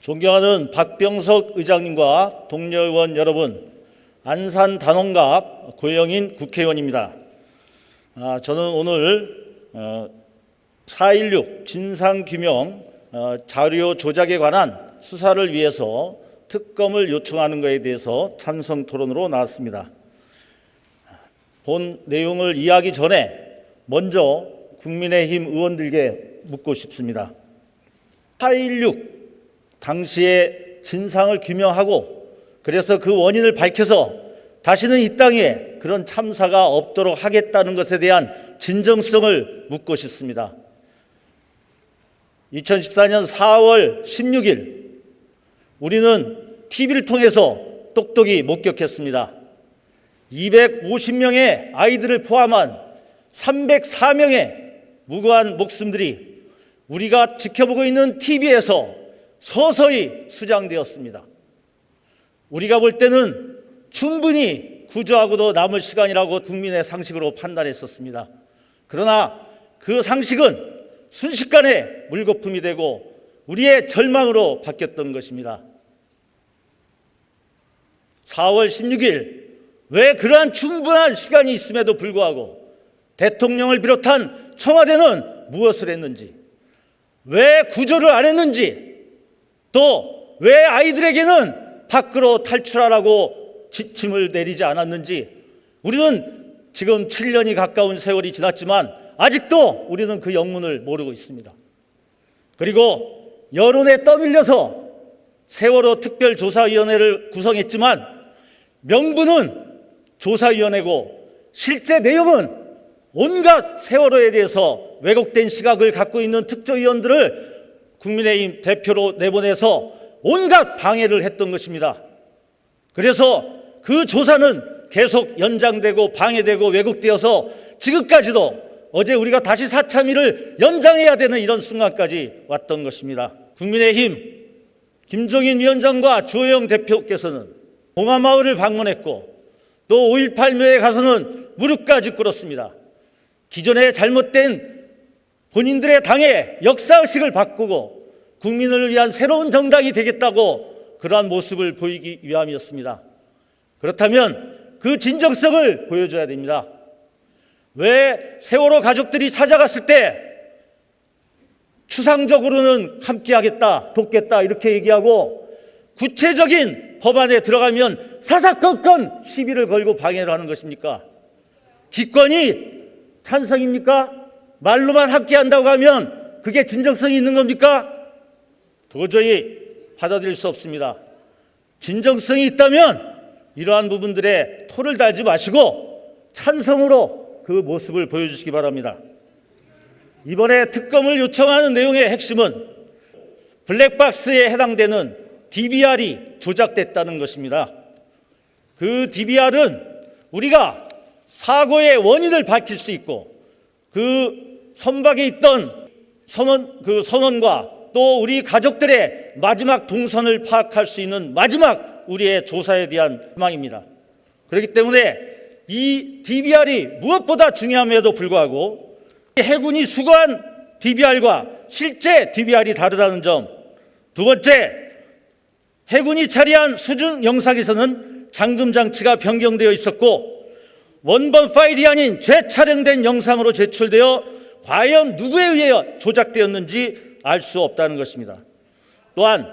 존경하는 박병석 의장님과 동료 의원 여러분, 안산 단원갑 고영인 국회의원입니다. 아, 저는 오늘 어, 4.16 진상규명 어, 자료 조작에 관한 수사를 위해서 특검을 요청하는 것에 대해서 찬성 토론으로 나왔습니다. 본 내용을 이해하기 전에 먼저 국민의힘 의원들에게 묻고 싶습니다. 4.16 당시의 진상을 규명하고 그래서 그 원인을 밝혀서 다시는 이 땅에 그런 참사가 없도록 하겠다는 것에 대한 진정성을 묻고 싶습니다. 2014년 4월 16일 우리는 TV를 통해서 똑똑히 목격했습니다. 250명의 아이들을 포함한 304명의 무고한 목숨들이 우리가 지켜보고 있는 TV에서 서서히 수장되었습니다. 우리가 볼 때는 충분히 구조하고도 남을 시간이라고 국민의 상식으로 판단했었습니다. 그러나 그 상식은 순식간에 물거품이 되고 우리의 절망으로 바뀌었던 것입니다. 4월 16일 왜 그러한 충분한 시간이 있음에도 불구하고 대통령을 비롯한 청와대는 무엇을 했는지 왜 구조를 안 했는지 또 왜 아이들에게는 밖으로 탈출하라고 지침을 내리지 않았는지 우리는 지금 7년이 가까운 세월이 지났지만 아직도 우리는 그 영문을 모르고 있습니다. 그리고 여론에 떠밀려서 세월호 특별조사위원회를 구성했지만 명분은 조사위원회고 실제 내용은 온갖 세월호에 대해서 왜곡된 시각을 갖고 있는 특조위원들을 국민의힘 대표로 내보내서 온갖 방해를 했던 것입니다. 그래서 그 조사는 계속 연장되고 방해되고 왜곡되어서 지금까지도 어제 우리가 다시 사참위를 연장해야 되는 이런 순간까지 왔던 것입니다. 국민의힘 김종인 위원장과 주호영 대표께서는 봉화마을을 방문했고 또 5.18묘에 가서는 무릎까지 꿇었습니다. 기존의 잘못된 본인들의 당의 역사의식을 바꾸고 국민을 위한 새로운 정당이 되겠다고 그러한 모습을 보이기 위함이었습니다. 그렇다면 그 진정성을 보여줘야 됩니다. 왜 세월호 가족들이 찾아갔을 때 추상적으로는 함께하겠다, 돕겠다 이렇게 얘기하고 구체적인 법안에 들어가면 사사건건 시비를 걸고 방해를 하는 것입니까? 기권이 찬성입니까? 말로만 함께한다고 하면 그게 진정성이 있는 겁니까? 도저히 받아들일 수 없습니다. 진정성이 있다면 이러한 부분들에 토를 달지 마시고 찬성으로 그 모습을 보여주시기 바랍니다. 이번에 특검을 요청하는 내용의 핵심은 블랙박스에 해당되는 DVR이 조작됐다는 것입니다. 그 DVR은 우리가 사고의 원인을 밝힐 수 있고 그 선박에 있던 선원 그 선원과 또 우리 가족들의 마지막 동선을 파악할 수 있는 마지막 우리의 조사에 대한 희망입니다. 그렇기 때문에 이 DVR이 무엇보다 중요함에도 불구하고 해군이 수거한 DVR과 실제 DVR이 다르다는 점. 두 번째, 해군이 처리한 수중 영상에서는 잠금 장치가 변경되어 있었고 원본 파일이 아닌 재촬영된 영상으로 제출되어 과연 누구에 의해 조작되었는지 알 수 없다는 것입니다. 또한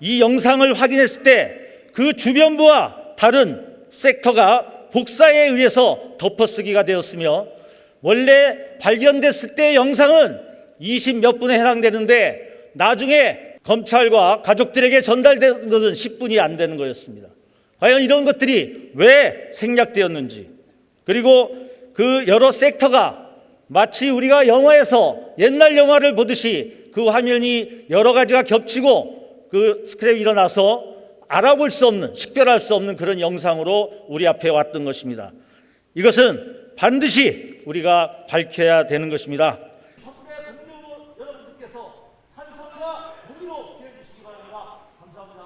이 영상을 확인했을 때 그 주변부와 다른 섹터가 복사에 의해서 덮어쓰기가 되었으며 원래 발견됐을 때 영상은 20몇 분에 해당되는데 나중에 검찰과 가족들에게 전달된 것은 10분이 안 되는 거였습니다. 과연 이런 것들이 왜 생략되었는지 그리고 그 여러 섹터가 마치 우리가 영화에서 옛날 영화를 보듯이 그 화면이 여러 가지가 겹치고 그 스크랩이 일어나서 알아볼 수 없는, 식별할 수 없는 그런 영상으로 우리 앞에 왔던 것입니다. 이것은 반드시 우리가 밝혀야 되는 것입니다. 여러분께서 찬성과 동의로 해주시기 바랍니다. 감사합니다.